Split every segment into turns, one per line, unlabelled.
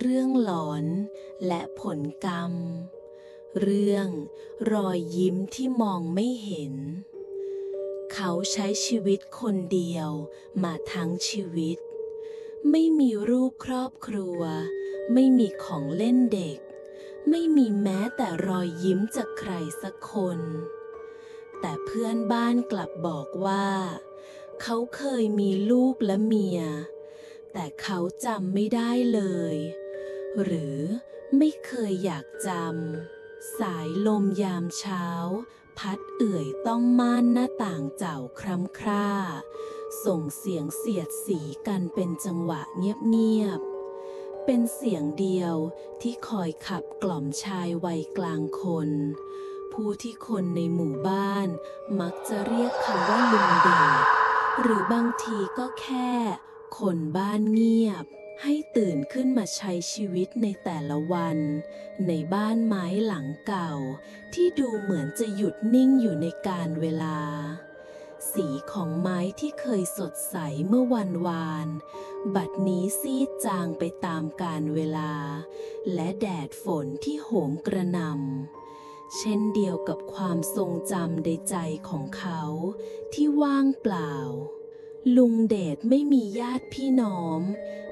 เรื่องหลอนและผลกรรม เรื่องรอยยิ้มที่มองไม่เห็น เขาใช้ชีวิตคนเดียวมาทั้งชีวิต ไม่มีรูปครอบครัว ไม่มีของเล่นเด็ก ไม่มีแม้แต่รอยยิ้มจากใครสักคน แต่เพื่อนบ้านกลับบอกว่า เขาเคยมีลูกและเมีย แต่เขาจำไม่ได้เลย หรือไม่เคยอยากจำ สายลมยามเช้า พัดเอื่อยต้องม่านหน้าต่างเจ้าคร้ำคร่า ส่งเสียงเสียดสีกันเป็นจังหวะเงียบๆ เป็นเสียงเดียวที่คอยขับกล่อมชายวัยกลางคน ผู้ที่คนในหมู่บ้าน มักจะเรียกเขาว่าลุงเดชหรือบางทีก็แค่ คนบ้านเงียบ ให้ตื่นขึ้นมาใช้ชีวิตในแต่ละวัน ในบ้านไม้หลังเก่า ที่ดูเหมือนจะหยุดนิ่งอยู่ในการเวลา สีของไม้ที่เคยสดใสเมื่อวันวาน บัดนี้ซีดจางไปตามกาลเวลา และแดดฝนที่โหมกระหนำเช่นเดียวกับความทรงจำในใจของเขาที่ว่างเปล่า ลุงเดชไม่มีญาติพี่น้อง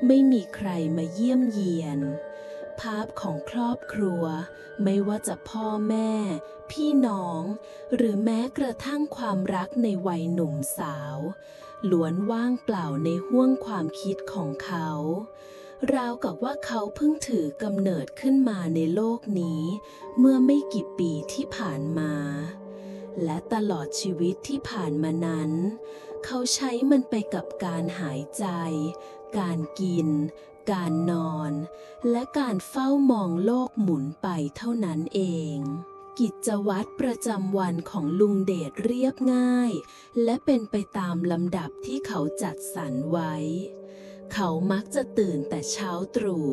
ไม่มีใครมาเยี่ยมเยียน ภาพของครอบครัว ไม่ว่าจะพ่อแม่ พี่น้อง หรือแม้กระทั่งความรักในวัยหนุ่มสาวล้วนว่างเปล่าในห้วงความคิดของเขา ราวกับว่าเขาเพิ่งถือกำเนิดขึ้นมาในโลกนี้ เมื่อไม่กี่ปีที่ผ่านมา และตลอดชีวิตที่ผ่านมานั้น เขาใช้มันไปกับการหายใจ การกิน การนอน และการเฝ้ามองโลกหมุนไปเท่านั้นเองกิจวัตรประจำวันของลุงเดชเรียบง่าย และเป็นไปตามลำดับที่เขาจัดสรรไว้ เขามักจะตื่นแต่เช้าตรู่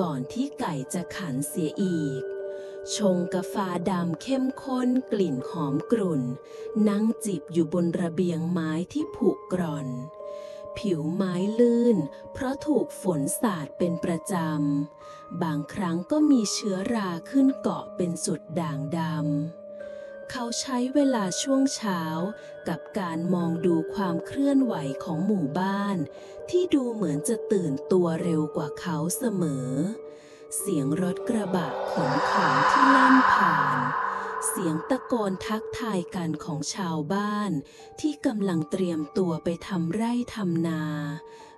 ก่อนที่ไก่จะขันเสียอีก ชงกาแฟดำเข้มข้นกลิ่นหอมกรุ่น นั่งจิบอยู่บนระเบียงไม้ที่ผุกร่อน ผิวไม้ลื่น เพราะถูกฝนสาดเป็นประจำ บางครั้งก็มีเชื้อราขึ้นเกาะเป็นสุดด่างดำ เขาใช้เวลาช่วงเช้ากับการมองดูความเคลื่อนไหวของหมู่บ้าน ที่ดูเหมือนจะตื่นตัวเร็วกว่าเขาเสมอเเสียงรถกระบะขนของที่แล่นผ่าน เสียงตะโกนทักทายกันของชาวบ้าน ที่กำลังเตรียมตัวไปทำไร่ทำนา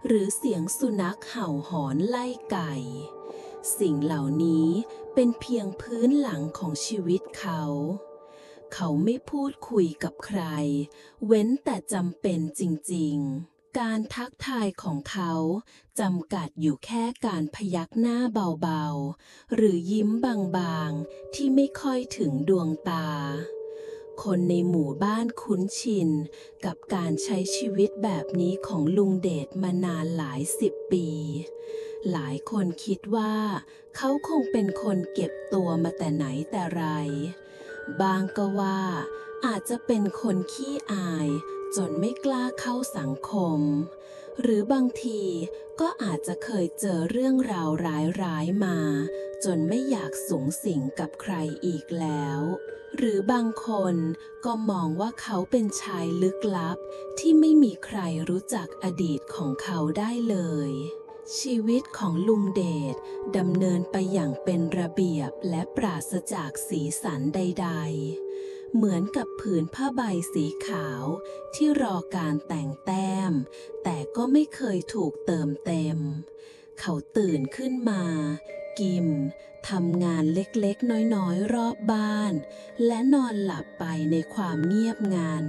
หรือเสียงสุนัขเห่าหอนไล่ไก่ สิ่งเหล่านี้เป็นเพียงพื้นหลังของชีวิตเขา เขาไม่พูดคุยกับใคร เว้นแต่จำเป็นจริง ๆ การทักทายของเขาจำกัดอยู่แค่การพยักหน้าเบาๆ หรือยิ้มบางๆ ที่ไม่ค่อยถึงดวงตา คนในหมู่บ้านคุ้นชินกับการใช้ชีวิตแบบนี้ของลุงเดชมานานหลายสิบปี หลายคนคิดว่า เขาคงเป็นคนเก็บตัวมาแต่ไหนแต่ไร บางก็ว่าอาจจะเป็นคนขี้อาย จนไม่กล้าเข้าสังคม หรือบางทีก็อาจจะเคยเจอเรื่องราวร้ายๆมา จนไม่อยากสูงสิงกับใครอีกแล้ว หรือบางคนก็มองว่าเขาเป็นชายลึกลับ ที่ไม่มีใครรู้จักอดีตของเขาได้เลยชีวิตของลุงเดชดำเนินไปอย่างเป็นระเบียบและปราศจากสีสันใด ๆ เหมือนกับผืนผ้าใบสีขาวที่รอการแต่งแต้ม แต่ก็ไม่เคยถูกเติมเต็ม เขาตื่นขึ้นมา กินทำงานเล็กๆ น้อยๆ รอบบ้าน และนอนหลับไปในความเงียบงัน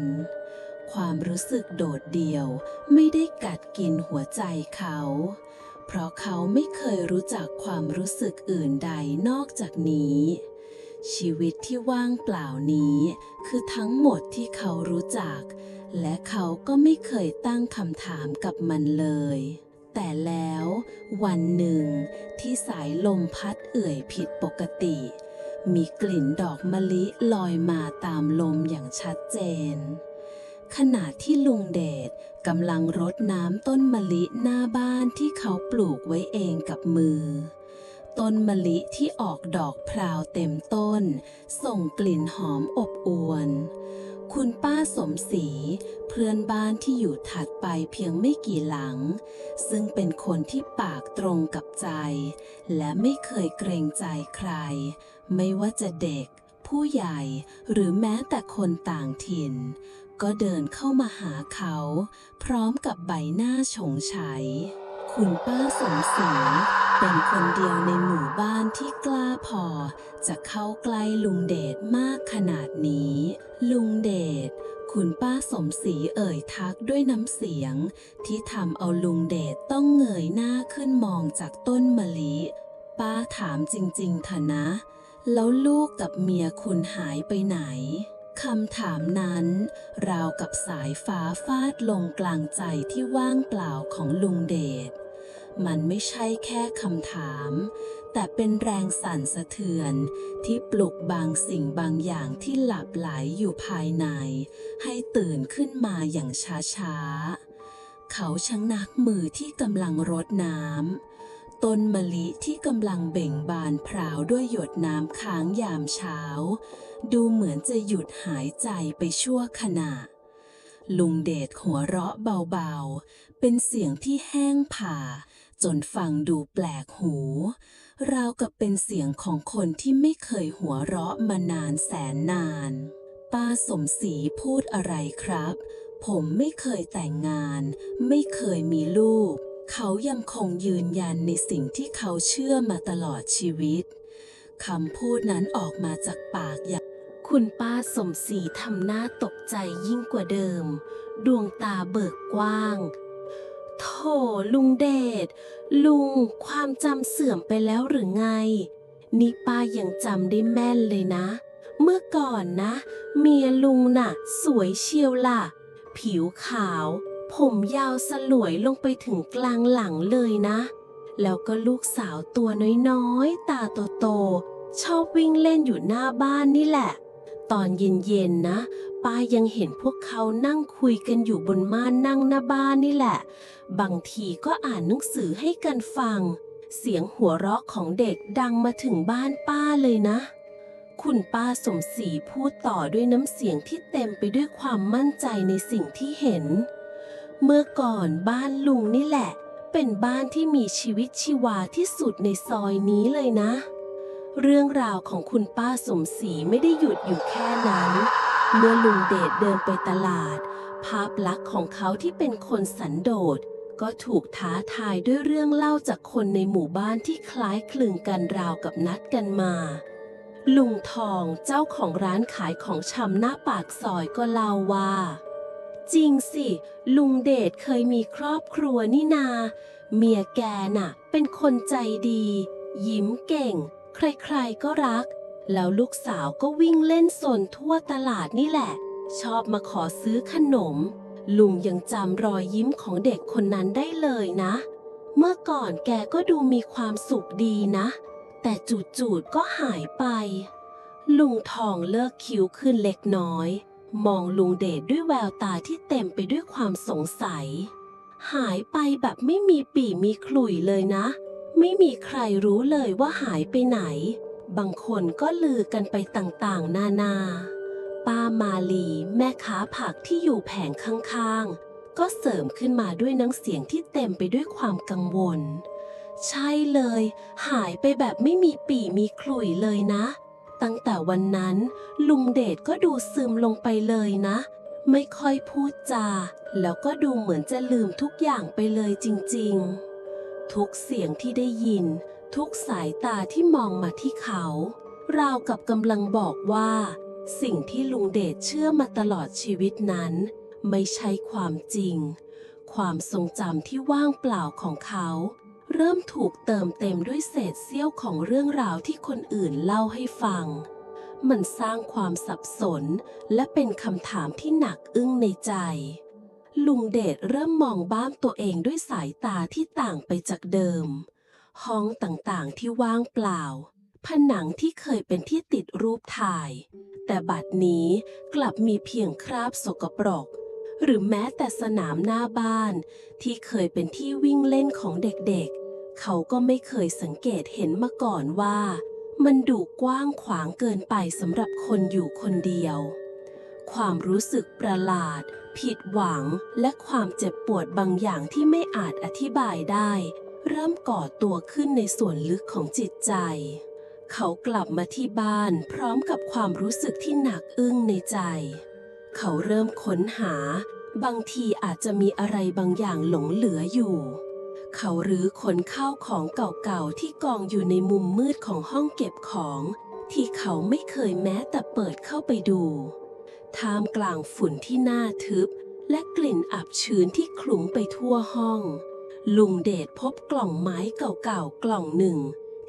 ความรู้สึกโดดเดี่ยวไม่ได้กัดกินหัวใจเขา เพราะเขาไม่เคยรู้จักความรู้สึกอื่นใดนอกจากนี้ ชีวิตที่ว่างเปล่านี้ คือทั้งหมดที่เขารู้จัก และเขาก็ไม่เคยตั้งคำถามกับมันเลย แต่แล้ววันหนึ่งที่สายลมพัดเอื่อยผิดปกติ มีกลิ่นดอกมะลิลอยมาตามลมอย่างชัดเจน ขณะที่ลุงเดชกำลังรดน้ำต้นมะลิหน้าบ้านที่เขาปลูกไว้เองกับมือ ต้นมะลิที่ออกดอกพราวเต็มต้น ส่งกลิ่นหอมอบอวล คุณป้าสมศรีเพื่อนบ้านที่อยู่ถัดไปเพียงไม่กี่หลัง ซึ่งเป็นคนที่ปากตรงกับใจ และไม่เคยเกรงใจใคร ไม่ว่าจะเด็ก ผู้ใหญ่หรือแม้แต่คนต่างถิ่น ก็เดินเข้ามาหาเขา พร้อมกับใบหน้าฉงชัยคุณป้าสมศรี เป็นคนเดียวในหมู่บ้านที่กล้าพอ จะเข้าใกล้ลุงเดชมากขนาดนี้ ลุงเดช คุณป้าสมศรีเอ่ยทักด้วยน้ำเสียง ที่ทำเอาลุงเดชต้องเงยหน้าขึ้นมองจากต้นมะลิ ป้าถามจริงๆเถอะนะ แล้วลูกกับเมียคุณหายไปไหนคำถามนั้น ราวกับสายฟ้าฟาดลงกลางใจที่ว่างเปล่าของลุงเดช มันไม่ใช่แค่คำถาม แต่เป็นแรงสั่นสะเทือน ที่ปลุกบางสิ่งบางอย่างที่หลับไหลอยู่ภายใน ให้ตื่นขึ้นมาอย่างช้าๆ เขาชะงนักมือที่กำลังรดน้ำ ต้นมะลิที่กำลังเบ่งบานพราวด้วยหยดน้ำค้างยามเช้า ดูเหมือนจะหยุดหายใจไปชั่วขณะลุงเดชหัวเราะเบาๆ เป็นเสียงที่แห้งผ่า จนฟังดูแปลกหู ราวกับเป็นเสียงของคนที่ไม่เคยหัวเราะมานานแสนนาน ป้าสมศรีพูดอะไรครับ ผมไม่เคยแต่งงาน ไม่เคยมีลูก เขายังคงยืนยันในสิ่งที่เขาเชื่อมาตลอดชีวิตคำพูดนั้นออกมาจากปากอย่างคุณป้าสมศรีทำหน้าตกใจยิ่งกว่าเดิม ดวงตาเบิกกว้าง โถลุงเดช ลุงความจำเสื่อมไปแล้วหรือไง นี่ป้ายังจำได้แม่นเลยนะ เมื่อก่อนนะ เมียลุงน่ะ สวยเชียวล่ะ ผิวขาว ผมยาวสลวยลงไปถึงกลางหลังเลยนะ แล้วก็ลูกสาวตัวน้อยๆ ตาโตๆชอบวิ่งเล่นอยู่หน้าบ้านนี่แหละ ตอนเย็นๆนะ ป้ายังเห็นพวกเขานั่งคุยกันอยู่บนม่านนั่งหน้าบ้านนี่แหละ บางทีก็อ่านหนังสือให้กันฟัง เสียงหัวเราะของเด็กดังมาถึงบ้านป้าเลยนะ คุณป้าสมศรีพูดต่อด้วยน้ำเสียงที่เต็มไปด้วยความมั่นใจในสิ่งที่เห็น เมื่อก่อนบ้านลุงนี่แหละ เป็นบ้านที่มีชีวิตชีวาที่สุดในซอยนี้เลยนะ เรื่องราวของคุณป้าสมศรีไม่ได้หยุดอยู่แค่นั้น เมื่อลุงเดชเดินไปตลาด ภาพลักษณ์ของเขาที่เป็นคนสันโดษก็ถูกท้าทายด้วยเรื่องเล่าจากคนในหมู่บ้านที่คล้ายคลึงกันราวกับนัดกันมา ลุงทองเจ้าของร้านขายของชำหน้าปากซอยก็เล่าว่า จริงสิ ลุงเดชเคยมีครอบครัวนี่นา เมียแกน่ะ เป็นคนใจดี ยิ้มเก่ง ใครๆก็รัก แล้วลูกสาวก็วิ่งเล่นสนทั่วตลาดนี่แหละ ชอบมาขอซื้อขนม ลุงยังจำรอยยิ้มของเด็กคนนั้นได้เลยนะ เมื่อก่อนแกก็ดูมีความสุขดีนะ แต่จู่ๆก็หายไป ลุงทองเลิกคิ้วขึ้นเล็กน้อย มองลุงเดชด้วยแววตาที่เต็มไปด้วยความสงสัย หายไปแบบไม่มีปี่มีขลุ่ยเลยนะ ไม่มีใครรู้เลยว่าหายไปไหน บางคนก็ลือกันไปต่างๆ นานา ป้ามาลีแม่ค้าผักที่อยู่แผงข้างๆ ก็เสริมขึ้นมาด้วยน้ำเสียงที่เต็มไปด้วยความกังวล ใช่เลย หายไปแบบไม่มีปีมีขลุ่ยเลยนะ ตั้งแต่วันนั้น ลุงเดชก็ดูซึมลงไปเลยนะ ไม่ค่อยพูดจา แล้วก็ดูเหมือนจะลืมทุกอย่างไปเลยจริง ๆ ทุกเสียงที่ได้ยิน ทุกสายตาที่มองมาที่เขา ราวกับกำลังบอกว่า สิ่งที่ลุงเดชเชื่อมาตลอดชีวิตนั้น ไม่ใช่ความจริง ความทรงจำที่ว่างเปล่าของเขา เริ่มถูกเติมเต็มด้วยเศษเสี้ยวของเรื่องราวที่คนอื่นเล่าให้ฟัง มันสร้างความสับสนและเป็นคำถามที่หนักอึ้งในใจ ลุงเดชเริ่มมองบ้านตัวเองด้วยสายตาที่ต่างไปจากเดิม ห้องต่างๆที่ว่างเปล่า ผนังที่เคยเป็นที่ติดรูปถ่าย แต่บัดนี้กลับมีเพียงคราบสกปรก หรือแม้แต่สนามหน้าบ้าน ที่เคยเป็นที่วิ่งเล่นของเด็กๆ เขาก็ไม่เคยสังเกตเห็นมาก่อนว่า มันดูกว้างขวางเกินไปสำหรับคนอยู่คนเดียว ความรู้สึกประหลาด ผิดหวังและความเจ็บปวดบางอย่างที่ไม่อาจอธิบายได้ เริ่มก่อตัวขึ้นในส่วนลึกของจิตใจ เขากลับมาที่บ้านพร้อมกับความรู้สึกที่หนักอึ้งในใจ เขาเริ่มค้นหา บางทีอาจจะมีอะไรบางอย่างหลงเหลืออยู่ เขารื้อขนข้าวของเก่าๆที่กองอยู่ในมุมมืดของห้องเก็บของ ที่เขาไม่เคยแม้แต่เปิดเข้าไปดู ท่ามกลางฝุ่นที่หน่าทึบ และกลิ่นอับชื้นที่คลุ้งไปทั่วห้อง ลุงเดชพบกล่องไม้เก่าๆกล่องหนึ่ง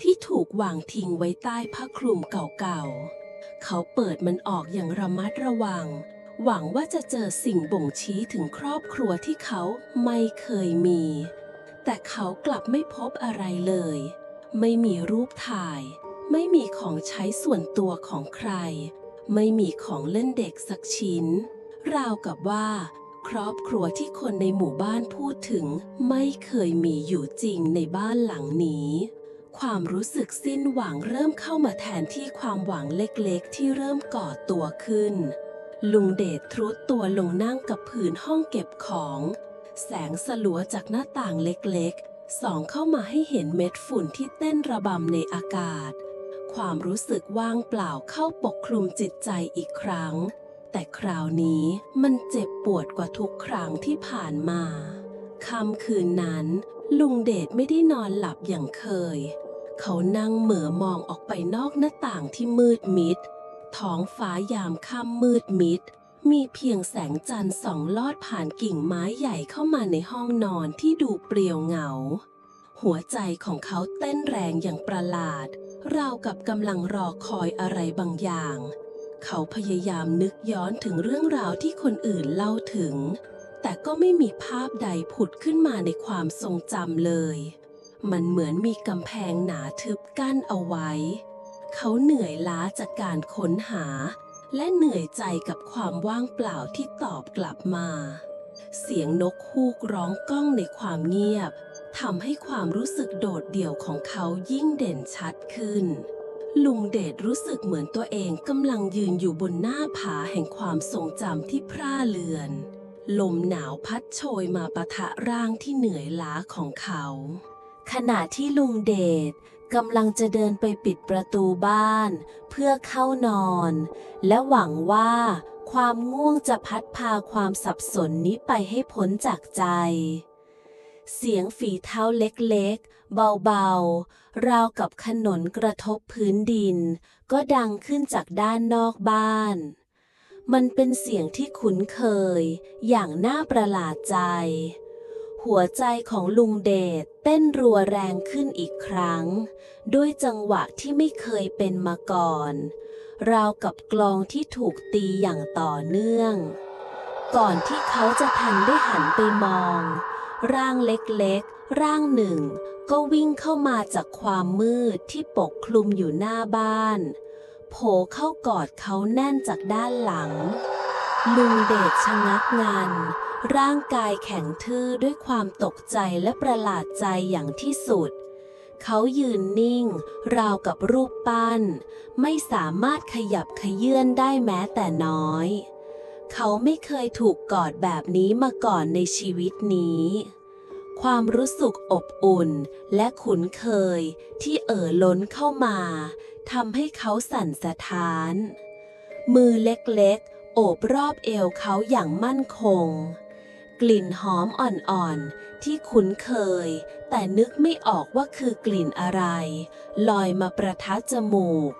ที่ถูกวางทิ้งไว้ใต้ผ้าคลุมเก่าๆ เขาเปิดมันออกอย่างระมัดระวัง หวังว่าจะเจอสิ่งบ่งชี้ถึงครอบครัวที่เขาไม่เคยมี แต่เขากลับไม่พบอะไรเลย ไม่มีรูปถ่าย ไม่มีของใช้ส่วนตัวของใคร ไม่มีของเล่นเด็กสักชิ้น ราวกับว่า ครอบครัวที่คนในหมู่บ้านพูดถึง ไม่เคยมีอยู่จริงในบ้านหลังนี้ ความรู้สึกสิ้นหวังเริ่มเข้ามาแทนที่ความหวังเล็กๆ ที่เริ่มก่อตัวขึ้น ลุงเดชทรุดตัวลงนั่งกับผืนห้องเก็บของ แสงสลัวจากหน้าต่างเล็กๆส่องเข้ามาให้เห็นเม็ดฝุ่นที่เต้นระบำในอากาศ ความรู้สึกว่างเปล่าเข้าปกคลุมจิตใจอีกครั้ง แต่คราวนี้มันเจ็บปวดกว่าทุกครั้งที่ผ่านมาค่ำคืนนั้น ลุงเดชไม่ได้นอนหลับอย่างเคย เขานั่งเหมือมองออกไปนอกหน้าต่างที่มืดมิด ท้องฟ้ายามค่ำมืดมิด มีเพียงแสงจันทร์ส่องลอดผ่านกิ่งไม้ใหญ่เข้ามาในห้องนอนที่ดูเปลี่ยวเหงา หัวใจของเขาเต้นแรงอย่างประหลาด ราวกับกำลังรอคอยอะไรบางอย่าง เขาพยายามนึกย้อนถึงเรื่องราวที่คนอื่นเล่าถึง แต่ก็ไม่มีภาพใดผุดขึ้นมาในความทรงจำเลย มันเหมือนมีกำแพงหนาทึบกั้นเอาไว้ เขาเหนื่อยล้าจากการค้นหา และเหนื่อยใจกับความว่างเปล่าที่ตอบกลับมา เสียงนกฮูกร้องก้องในความเงียบ ทำให้ความรู้สึกโดดเดี่ยวของเขายิ่งเด่นชัดขึ้น ลุงเดชรู้สึกเหมือนตัวเองกำลังยืนอยู่บนหน้าผาแห่งความทรงจำที่พร่าเลือน ลมหนาวพัดโชยมาปะทะร่างที่เหนื่อยล้าของเขา ขณะที่ลุงเดชกำลังจะเดินไปปิดประตูบ้าน เพื่อเข้านอน และหวังว่าความง่วงจะพัดพาความสับสนนี้ไปให้พ้นจากใจ เสียงฝีเท้าเล็กๆ เบาๆ ราวกับขนนกระทบพื้นดิน ก็ดังขึ้นจากด้านนอกบ้าน มันเป็นเสียงที่คุ้นเคย อย่างน่าประหลาดใจ หัวใจของลุงเดชเต้นรัวแรงขึ้นอีกครั้ง ด้วยจังหวะที่ไม่เคยเป็นมาก่อน ราวกับกลองที่ถูกตีอย่างต่อเนื่อง ก่อนที่เขาจะทันได้หันไปมอง ร่างเล็กๆ ร่างหนึ่ง ก็วิ่งเข้ามาจากความมืดที่ปกคลุมอยู่หน้าบ้าน โผล่เข้ากอดเขาแน่นจากด้านหลัง ลุงเดชชะงักงัน ร่างกายแข็งทื่อด้วยความตกใจและประหลาดใจอย่างที่สุด เขายืนนิ่ง ราวกับรูปปั้น ไม่สามารถขยับขยื่นได้แม้แต่น้อย เขาไม่เคยถูกกอดแบบนี้มาก่อนในชีวิตนี้ ความรู้สึกอบอุ่นและคุ้นเคยที่เอ่อล้นเข้ามาทำให้เขาสั่นสะท้าน มือเล็กๆ โอบรอบเอวเขาอย่างมั่นคง กลิ่นหอมอ่อนๆ ที่คุ้นเคย แต่นึกไม่ออกว่าคือกลิ่นอะไร ลอยมาประทัดจมูก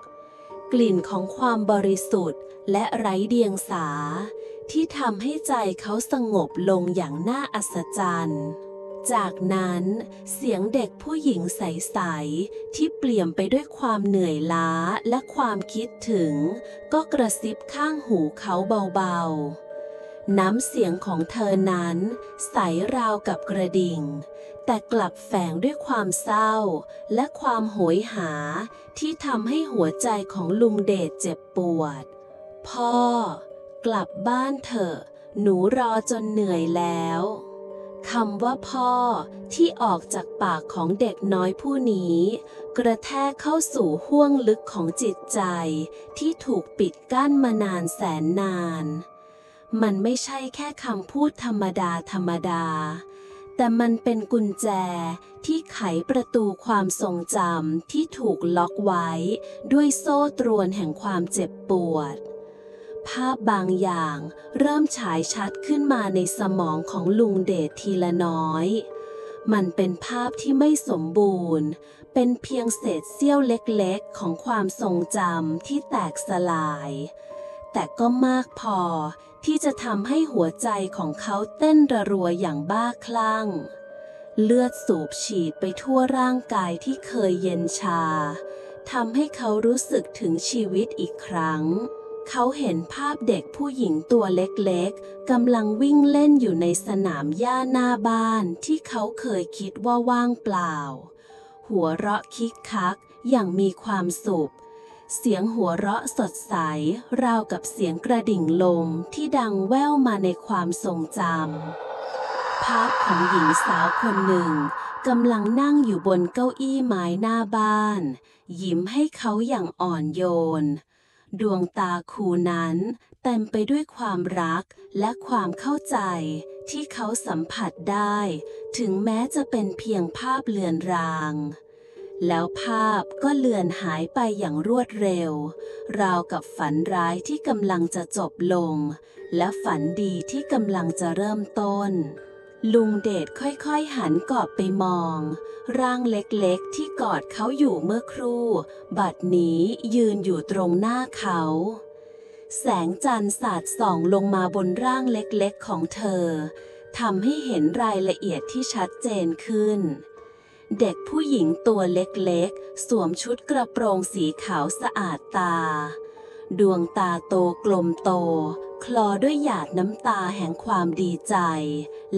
กลิ่นของความบริสุทธิ์และไร้เดียงสา ที่ทำให้ใจเขาสงบลงอย่างน่าอัศจรรย์ จากนั้นเสียงเด็กผู้หญิงใส ๆ ที่เปลี่ยมไปด้วยความเหนื่อยล้าและความคิดถึง ก็กระซิบข้างหูเขาเบา ๆน้ำเสียงของเธอนั้นใสราวกับกระดิ่ง แต่กลับแฝงด้วยความเศร้า และความโหยหาที่ทำให้หัวใจของลุงเดชเจ็บปวด พ่อ กลับบ้านเถอะ หนูรอจนเหนื่อยแล้วคำว่าพ่อที่ออกจากปากของเด็กน้อยผู้นี้ กระแทกเข้าสู่ห้วงลึกของจิตใจ ที่ถูกปิดกั้นมานานแสนนาน มันไม่ใช่แค่คำพูดธรรมดาธรรมดา แต่มันเป็นกุญแจที่ไขประตูความทรงจำที่ถูกล็อกไว้ ด้วยโซ่ตรวนแห่งความเจ็บปวด ภาพบางอย่าง เริ่มฉายชัดขึ้นมาในสมองของลุงเดชทีละน้อย มันเป็นภาพที่ไม่สมบูรณ์ เป็นเพียงเศษเสี้ยวเล็กๆ ของความทรงจำที่แตกสลาย แต่ก็มากพอที่จะทำให้หัวใจของเขาเต้นระรัวอย่างบ้าคลั่ง เลือดสูบฉีดไปทั่วร่างกายที่เคยเย็นชาทำให้เขารู้สึกถึงชีวิตอีกครั้ง เขาเห็นภาพเด็กผู้หญิงตัวเล็กๆกำลังวิ่งเล่นอยู่ในสนามหญ้าหน้าบ้านที่เขาเคยคิดว่าว่างเปล่า หัวเราะคิกคักอย่างมีความสุข เสียงหัวเราะสดใส ราวกับเสียงกระดิ่งลมที่ดังแว่วมาในความทรงจำภาพของหญิงสาวคนหนึ่งกำลังนั่งอยู่บนเก้าอี้ไม้หน้าบ้าน ยิ้มให้เขาอย่างอ่อนโยน ดวงตาคูนั้นเต็มไปด้วยความรักและความเข้าใจที่เขาสัมผัสได้ ถึงแม้จะเป็นเพียงภาพเลือนราง แล้วภาพก็เลือนหายไปอย่างรวดเร็ว ราวกับฝันร้ายที่กำลังจะจบลง และฝันดีที่กำลังจะเริ่มต้น ลุงเดชค่อยๆหันกอบไปมอง ร่างเล็กๆที่กอดเขาอยู่เมื่อครู่ บัดนี้ยืนอยู่ตรงหน้าเขา แสงจันทร์สาดส่องลงมาบนร่างเล็กๆของเธอทำให้เห็นรายละเอียดที่ชัดเจนขึ้น เด็กผู้หญิงตัวเล็กๆ สวมชุดกระโปรงสีขาวสะอาดตา ดวงตาโตกลมโต คลอด้วยหยาดน้ำตาแห่งความดีใจ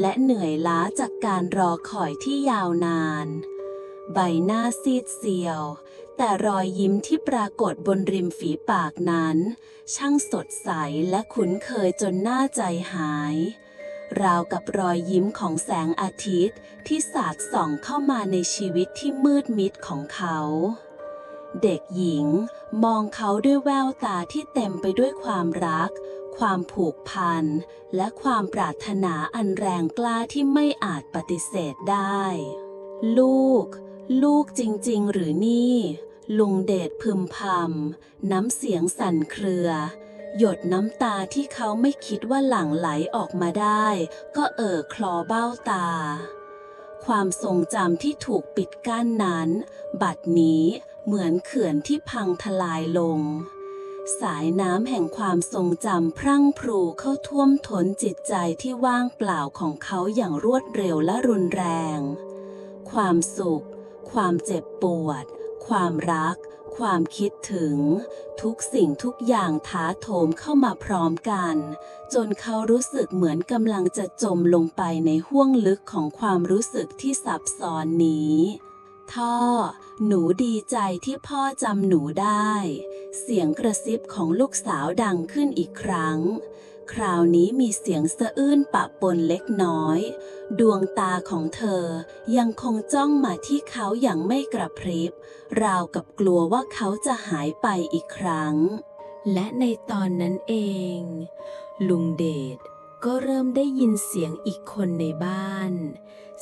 และเหนื่อยล้าจากการรอคอยที่ยาวนาน ใบหน้าซีดเซียว แต่รอยยิ้มที่ปรากฏบนริมฝีปากนั้น ช่างสดใสและคุ้นเคยจนหน้าใจหาย ราวกับรอยยิ้มของแสงอาทิตย์ที่สาดส่องเข้ามาในชีวิตที่มืดมิดของเขาเด็กหญิงมองเขาด้วยแววตาที่เต็มไปด้วยความรัก ความผูกพัน และความปรารถนาอันแรงกล้าที่ไม่อาจปฏิเสธได้ ลูก ลูกจริงๆ หรือนี่ ลุงเดชพึมพำน้ำเสียงสั่นเครือ หยดน้ำตาที่เขาไม่คิดว่าหลั่งไหลออกมาได้ ก็เอ่อคลอเบ้าตา ความทรงจำที่ถูกปิดกั้นนั้น บัดนี้เหมือนเขื่อนที่พังทลายลง สายน้ำแห่งความทรงจำพรั่งพรูเข้าท่วมท้นจิตใจที่ว่างเปล่าของเขาอย่างรวดเร็วและรุนแรง ความสุข ความเจ็บปวด ความรัก ความคิดถึง ทุกสิ่งทุกอย่างถาโถมเข้ามาพร้อมกัน จนเขารู้สึกเหมือนกำลังจะจมลงไปในห้วงลึกของความรู้สึกที่ซับซ้อนนี้ท่อ หนูดีใจที่พ่อจำหนูได้ เสียงกระซิบของลูกสาวดังขึ้นอีกครั้ง คราวนี้มีเสียงสะอื้นปะปนเล็กน้อย ดวงตาของเธอยังคงจ้องมาที่เขาอย่างไม่กระพริบ ราวกับกลัวว่าเขาจะหายไปอีกครั้ง และในตอนนั้นเอง ลุงเดชก็เริ่มได้ยินเสียงอีกคนในบ้าน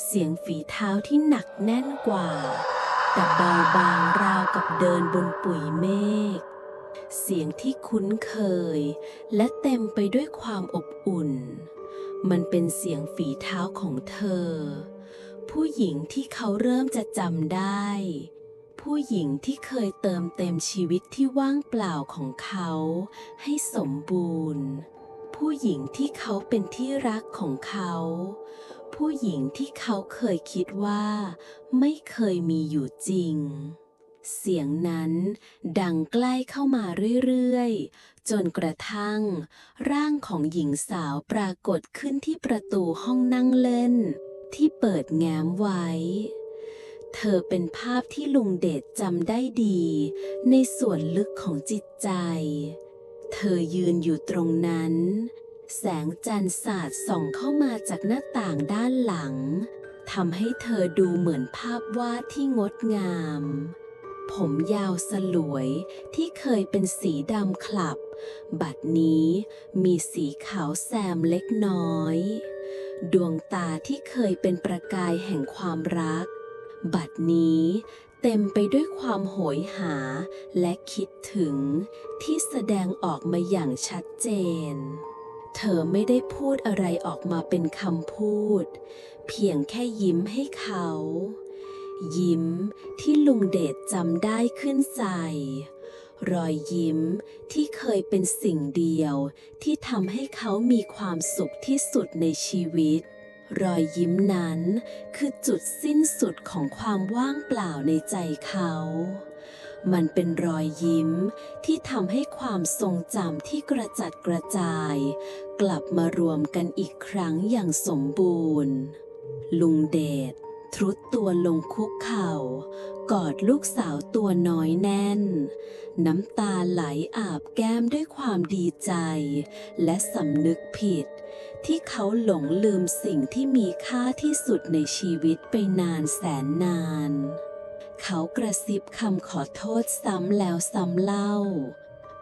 เสียงฝีเท้าที่หนักแน่นกว่า แต่เบาบางราวกับเดินบนปุ๋ยเมฆ เสียงที่คุ้นเคย และเต็มไปด้วยความอบอุ่น มันเป็นเสียงฝีเท้าของเธอ ผู้หญิงที่เขาเริ่มจะจำได้ ผู้หญิงที่เคยเติมเต็มชีวิตที่ว่างเปล่าของเขา ให้สมบูรณ์ ผู้หญิงที่เขาเป็นที่รักของเขา ผู้หญิงที่เขาเคยคิดว่า ไม่เคยมีอยู่จริง เสียงนั้นดังใกล้เข้ามาเรื่อยๆ จนกระทั่ง ร่างของหญิงสาวปรากฏขึ้นที่ประตูห้องนั่งเล่น ที่เปิดแง้มไว้ เธอเป็นภาพที่ลุงเดชจำได้ดี ในส่วนลึกของจิตใจ เธอยืนอยู่ตรงนั้น แสงจันทร์สาดส่องเข้ามาจากหน้าต่างด้านหลังทำให้เธอดูเหมือนภาพวาดที่งดงาม ผมยาวสลวยที่เคยเป็นสีดำคลับ บัดนี้มีสีขาวแซมเล็กน้อย ดวงตาที่เคยเป็นประกายแห่งความรัก บัดนี้เต็มไปด้วยความโหยหาและคิดถึงที่แสดงออกมาอย่างชัดเจน เธอไม่ได้พูดอะไรออกมาเป็นคำพูด เพียงแค่ยิ้มให้เขา ยิ้มที่ลุงเดชจำได้ขึ้นใจรอยยิ้มที่เคยเป็นสิ่งเดียวที่ทำให้เขามีความสุขที่สุดในชีวิต รอยยิ้มนั้นคือจุดสิ้นสุดของความว่างเปล่าในใจเขา มันเป็นรอยยิ้มที่ทำให้ความทรงจำที่กระจัดกระจาย กลับมารวมกันอีกครั้งอย่างสมบูรณ์ ลุงเดช ทรุดตัวลงคุกเข่า กอดลูกสาวตัวน้อยแน่น น้ำตาไหลอาบแก้มด้วยความดีใจ และสำนึกผิด ที่เขาหลงลืมสิ่งที่มีค่าที่สุดในชีวิตไปนานแสนนาน เขากระซิบคำขอโทษซ้ำแล้วซ้ำเล่า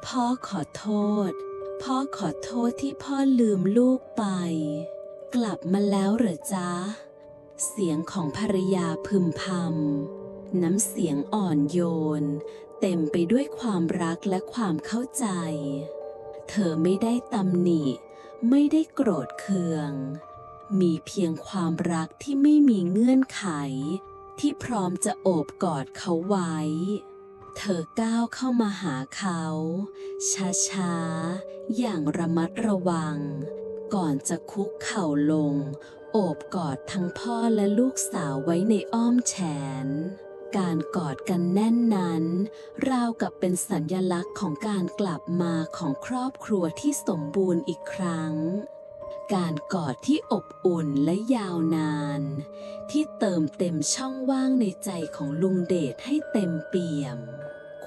พ่อขอโทษ พ่อขอโทษที่พ่อลืมลูกไป กลับมาแล้วเหรอจ๊ะ เสียงของภรรยาพึมพำ น้ำเสียงอ่อนโยน เต็มไปด้วยความรักและความเข้าใจ เธอไม่ได้ตำหนิ ไม่ได้โกรธเคือง มีเพียงความรักที่ไม่มีเงื่อนไข ที่พร้อมจะโอบกอดเขาไว้ เธอก้าวเข้ามาหาเขา ช้าๆ อย่างระมัดระวัง ก่อนจะคุกเข่าลง โอบกอดทั้งพ่อและลูกสาวไว้ในอ้อมแขน การกอดกันแน่นนั้น ราวกับเป็นสัญญลักษณ์ของการกลับมาของครอบครัวที่สมบูรณ์อีกครั้ง การกอดที่อบอุ่นและยาวนาน ที่เติมเต็มช่องว่างในใจของลุงเดชให้เต็มเปี่ยม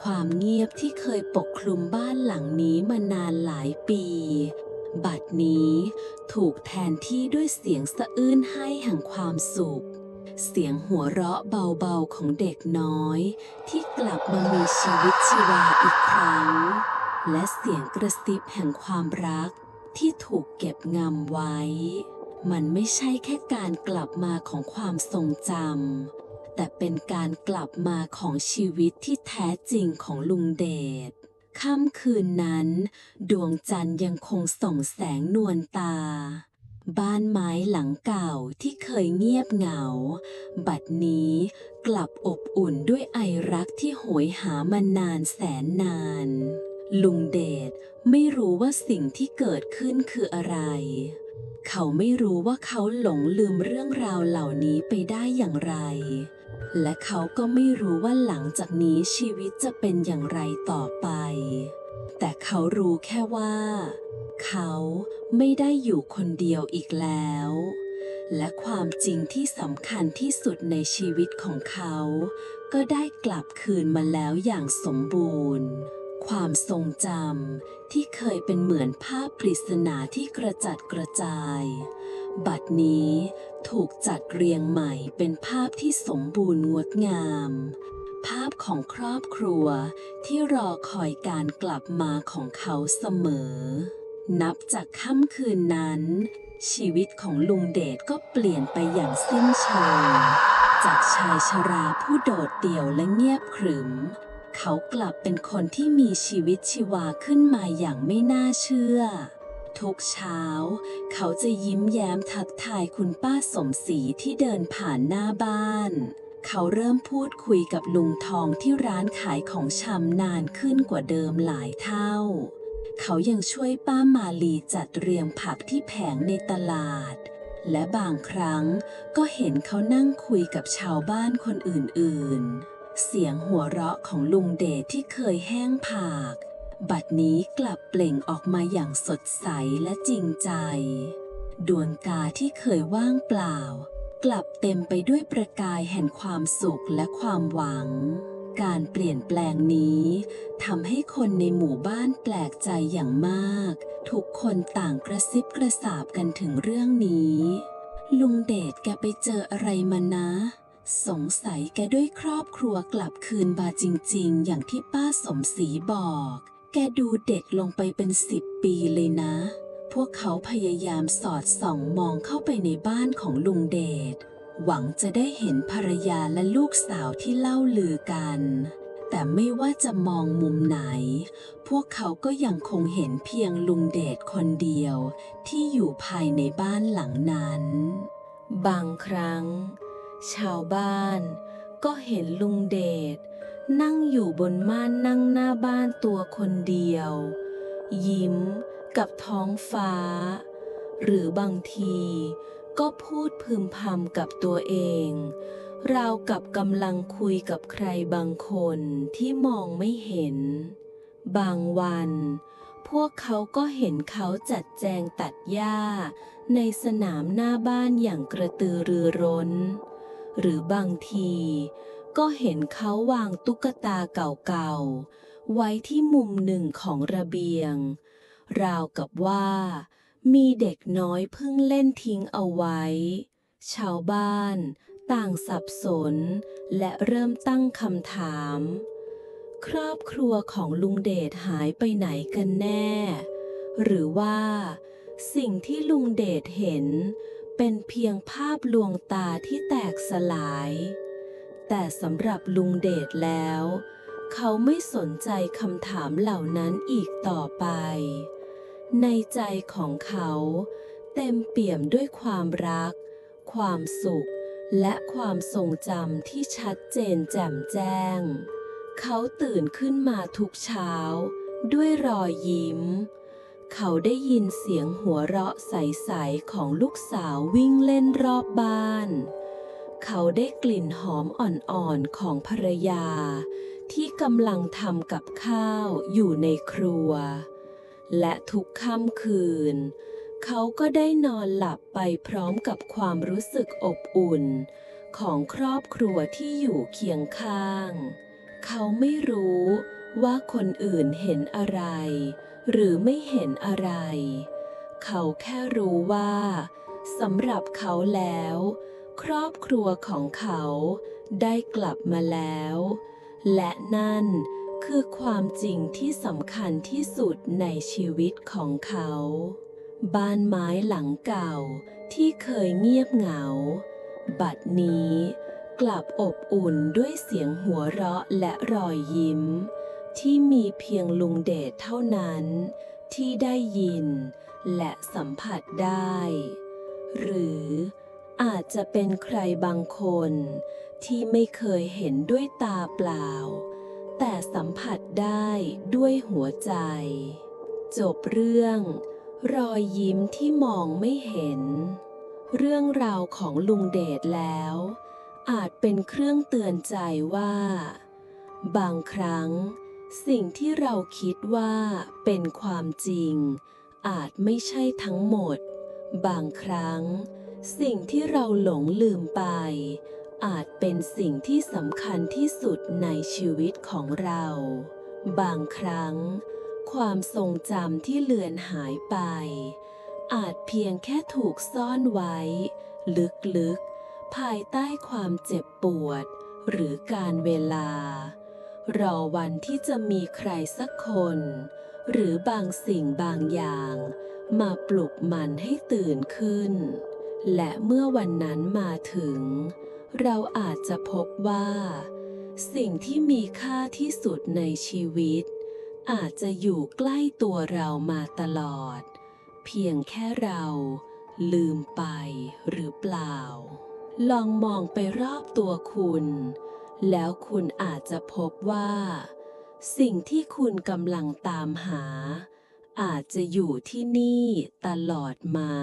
ความเงียบที่เคยปกคลุมบ้านหลังนี้มานานหลายปี บัดนี้ถูกแทนที่ด้วยเสียงสะอื้นให้แห่งความสุข เสียงหัวเราะเบาๆของเด็กน้อย ที่กลับมามีชีวิตชีวาอีกครั้ง และเสียงกระซิบแห่งความรักที่ถูกเก็บงำไว้ มันไม่ใช่แค่การกลับมาของความทรงจำแต่เป็นการกลับมาของชีวิตที่แท้จริงของลุงเดช ค่ำคืนนั้น ดวงจันทร์ยังคงส่องแสงนวลตา บ้านไม้หลังเก่าที่เคยเงียบเหงา บัดนี้กลับอบอุ่นด้วยไอรักที่โหยหามานานแสนนาน ลุงเดชไม่รู้ว่าสิ่งที่เกิดขึ้นคืออะไร เขาไม่รู้ว่าเขาหลงลืมเรื่องราวเหล่านี้ไปได้อย่างไร และเขาก็ไม่รู้ว่าหลังจากนี้ชีวิตจะเป็นอย่างไรต่อไป แต่เขารู้แค่ว่า เขาไม่ได้อยู่คนเดียวอีกแล้ว และความจริงที่สำคัญที่สุดในชีวิตของเขา ก็ได้กลับคืนมาแล้วอย่างสมบูรณ์ ความทรงจำที่เคยเป็นเหมือนภาพปริศนาที่กระจัดกระจาย บัดนี้ถูกจัดเรียงใหม่เป็นภาพที่สมบูรณ์งดงาม ภาพของครอบครัวที่รอคอยการกลับมาของเขาเสมอ นับจากค่ำคืนนั้น ชีวิตของลุงเดชก็เปลี่ยนไปอย่างสิ้นเชิงจากชายชราผู้โดดเดี่ยวและเงียบขรึม เขากลับเป็นคนที่มีชีวิตชีวาขึ้นมาอย่างไม่น่าเชื่อ ทุกเช้า เขาจะยิ้มแย้มทักทายคุณป้าสมศรีที่เดินผ่านหน้าบ้าน เขาเริ่มพูดคุยกับลุงทองที่ร้านขายของชำนานขึ้นกว่าเดิมหลายเท่า เขายังช่วยป้ามาลีจัดเรียงผักที่แผงในตลาดและบางครั้งก็เห็นเขานั่งคุยกับชาวบ้านคนอื่นๆ เสียงหัวเราะของลุงเดชที่เคยแห้งผาก บัดนี้กลับเปล่งออกมาอย่างสดใสและจริงใจ ดวงตาที่เคยว่างเปล่า กลับเต็มไปด้วยประกายแห่งความสุขและความหวัง การเปลี่ยนแปลงนี้ทำให้คนในหมู่บ้านแปลกใจอย่างมาก
ทุกคนต่างกระซิบกระซาบกันถึงเรื่องนี้ ลุงเดชแกไปเจออะไรมานะ สงสัยแกด้วยครอบครัวกลับคืนมาจริงๆ อย่างที่ป้าสมศรีบอก แกดูเด็กลงไปเป็นสิบปีเลยนะ พวกเขาพยายามสอดส่องมองเข้าไปในบ้านของลุงเดช หวังจะได้เห็นภรรยาและลูกสาวที่เล่าลือกัน แต่ไม่ว่าจะมองมุมไหน พวกเขาก็ยังคงเห็นเพียงลุงเดชคนเดียว ที่อยู่ภายในบ้านหลังนั้น
บางครั้ง ชาวบ้านก็เห็นลุงเดช นั่งอยู่บนม่านนั่งหน้าบ้านตัวคนเดียว ยิ้มกับท้องฟ้า หรือบางทีก็พูดพึมพำกับตัวเอง ราวกับกำลังคุยกับใครบางคนที่มองไม่เห็น บางวัน พวกเขาก็เห็นเขาจัดแจงตัดหญ้า ในสนามหน้าบ้านอย่างกระตือรือร้น หรือบางที ก็เห็นเขาวางตุ๊กตาเก่าๆ ไว้ที่มุมหนึ่งของระเบียง ราวกับว่า มีเด็กน้อยเพิ่งเล่นทิ้งเอาไว้ ชาวบ้านต่างสับสนและเริ่มตั้งคำถาม ครอบครัวของลุงเดชหายไปไหนกันแน่ หรือว่า สิ่งที่ลุงเดชเห็น เป็นเพียงภาพลวงตาที่แตกสลาย แต่สำหรับลุงเดชแล้ว เขาไม่สนใจคำถามเหล่านั้นอีกต่อไป ในใจของเขาเต็มเปี่ยมด้วยความรัก ความสุข และความทรงจำที่ชัดเจนแจ่มแจ้ง เขาตื่นขึ้นมาทุกเช้า ด้วยรอยยิ้ม เขาได้ยินเสียงหัวเราะใสๆของลูกสาววิ่งเล่นรอบบ้าน เขาได้กลิ่นหอมอ่อนๆของภรรยา ที่กำลังทำกับข้าวอยู่ในครัว และทุกค่ำคืน เขาก็ได้นอนหลับไปพร้อมกับความรู้สึกอบอุ่น ของครอบครัวที่อยู่เคียงข้าง เขาไม่รู้ว่าคนอื่นเห็นอะไร หรือไม่เห็นอะไร เขาแค่รู้ว่าสำหรับเขาแล้ว ครอบครัวของเขาได้กลับมาแล้ว และนั่นคือความจริงที่สำคัญที่สุดในชีวิตของเขา บ้านไม้หลังเก่าที่เคยเงียบเหงา บัดนี้กลับอบอุ่นด้วยเสียงหัวเราะและรอยยิ้ม ที่มีเพียงลุงเดชเท่านั้น ที่ได้ยินและสัมผัสได้ หรืออาจจะเป็นใครบางคนที่ไม่เคยเห็นด้วยตาเปล่า แต่สัมผัสได้ด้วยหัวใจ จบเรื่อง รอยยิ้มที่มองไม่เห็น เรื่องราวของลุงเดชแล้ว อาจเป็นเครื่องเตือนใจว่า บางครั้ง สิ่งที่เราคิดว่าเป็นความจริง อาจไม่ใช่ทั้งหมด บางครั้ง สิ่งที่เราหลงลืมไป อาจเป็นสิ่งที่สำคัญที่สุดในชีวิตของเรา บางครั้ง ความทรงจำที่เลือนหายไป อาจเพียงแค่ถูกซ่อนไว้ ลึกๆ ภายใต้ความเจ็บปวด หรือการเวลา รอวันที่จะมีใครสักคน หรือบางสิ่งบางอย่าง มาปลุกมันให้ตื่นขึ้น และเมื่อวันนั้นมาถึง เราอาจจะพบว่า สิ่งที่มีค่าที่สุดในชีวิต อาจจะอยู่ใกล้ตัวเรามาตลอด เพียงแค่เราลืมไปหรือเปล่า ลองมองไปรอบตัวคุณ แล้วคุณอาจจะพบว่า สิ่งที่คุณกำลังตามหา อาจจะอยู่ที่นี่ตลอดมา